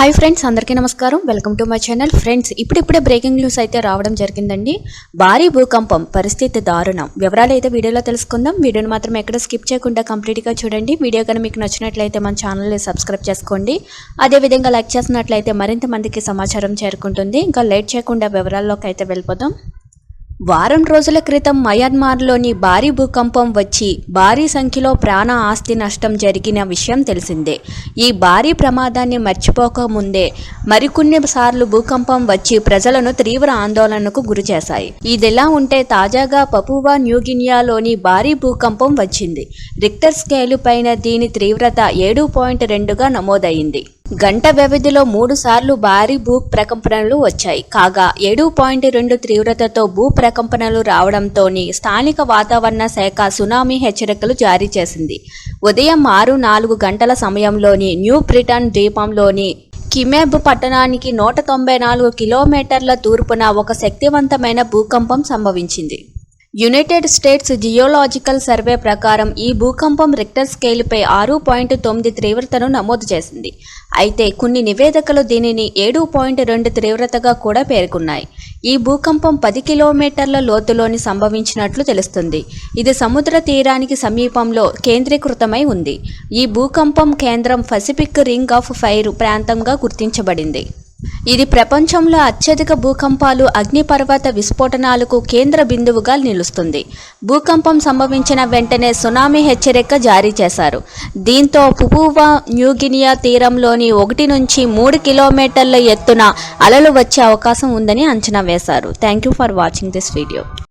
Hi friends అందరికీ నమస్కారం. Welcome to my channel friends ఇప్పుడిప్పుడే బ్రేకింగ్ న్యూస్ అయితే రావడం జరిగిందండి. భారీ భూకంపం పరిస్థితి దారుణం. వివరాలు అయితే వీడియోలో తెలుసుకుందాం. వీడియోని మాత్రం ఎక్కడ స్కిప్ చేయకుండా కంప్లీట్గా చూడండి. వీడియో కనుక మీకు నచ్చినట్లయితే మన ఛానల్ని సబ్స్క్రైబ్ చేసుకోండి. అదేవిధంగా లైక్ చేసినట్లయితే మరింత మందికి సమాచారం చేరుకుంటుంది. ఇంకా లేట్ చేయకుండా వివరాల్లోకి అయితే వెళ్ళిపోదాం. వారం రోజుల క్రితం మయన్మార్లోని భారీ భూకంపం వచ్చి భారీ సంఖ్యలో ప్రాణ ఆస్తి నష్టం జరిగిన విషయం తెలిసిందే. ఈ భారీ ప్రమాదాన్ని మర్చిపోకముందే మరికొన్ని సార్లు భూకంపం వచ్చి ప్రజలను తీవ్ర ఆందోళనకు గురిచేశాయి ఇదిలా ఉంటే తాజాగా పపువా న్యూగినియాలోని భారీ భూకంపం వచ్చింది. రిక్టర్ స్కేలు పైన దీని తీవ్రత ఏడు పాయింట్ రెండుగా నమోదైంది గంట వ్యవధిలో మూడు సార్లు భారీ భూ ప్రకంపనలు వచ్చాయి. కాగా ఏడు పాయింట్ రెండు తీవ్రతతో భూ ప్రకంపనలు రావడంతోని స్థానిక వాతావరణ శాఖ సునామీ హెచ్చరికలు జారీ చేసింది. ఉదయం ఆరు నాలుగు గంటల సమయంలోని న్యూ బ్రిటన్ ద్వీపంలోని కిమెబ్ పట్టణానికి నూట తొంభై నాలుగు కిలోమీటర్ల తూర్పున ఒక శక్తివంతమైన భూకంపం సంభవించింది. యునైటెడ్ స్టేట్స్ జియోలాజికల్ సర్వే ప్రకారం ఈ భూకంపం రిక్టర్ స్కేలుపై ఆరు పాయింట్ తొమ్మిది తీవ్రతను నమోదు చేసింది. అయితే కొన్ని నివేదికలు దీనిని ఏడు పాయింట్ రెండు తీవ్రతగా కూడా పేర్కొన్నాయి. ఈ భూకంపం పది కిలోమీటర్ల లోతులోని సంభవించినట్లు తెలుస్తుంది. ఇది సముద్ర తీరానికి సమీపంలో కేంద్రీకృతమై ఉంది. ఈ భూకంపం కేంద్రం పసిఫిక్ రింగ్ ఆఫ్ ఫైర్ ప్రాంతంగా గుర్తించబడింది. ఇది ప్రపంచంలో అత్యధిక భూకంపాలు అగ్నిపర్వత విస్ఫోటనాలకు కేంద్ర బిందువుగా నిలుస్తుంది. భూకంపం సంభవించిన వెంటనే సునామీ హెచ్చరిక జారీ చేశారు. దీంతో పుపువా న్యూగినియా తీరంలోని ఒకటి నుంచి మూడు కిలోమీటర్ల ఎత్తున అలలు వచ్చే అవకాశం ఉందని అంచనా వేశారు. Thank you for watching this video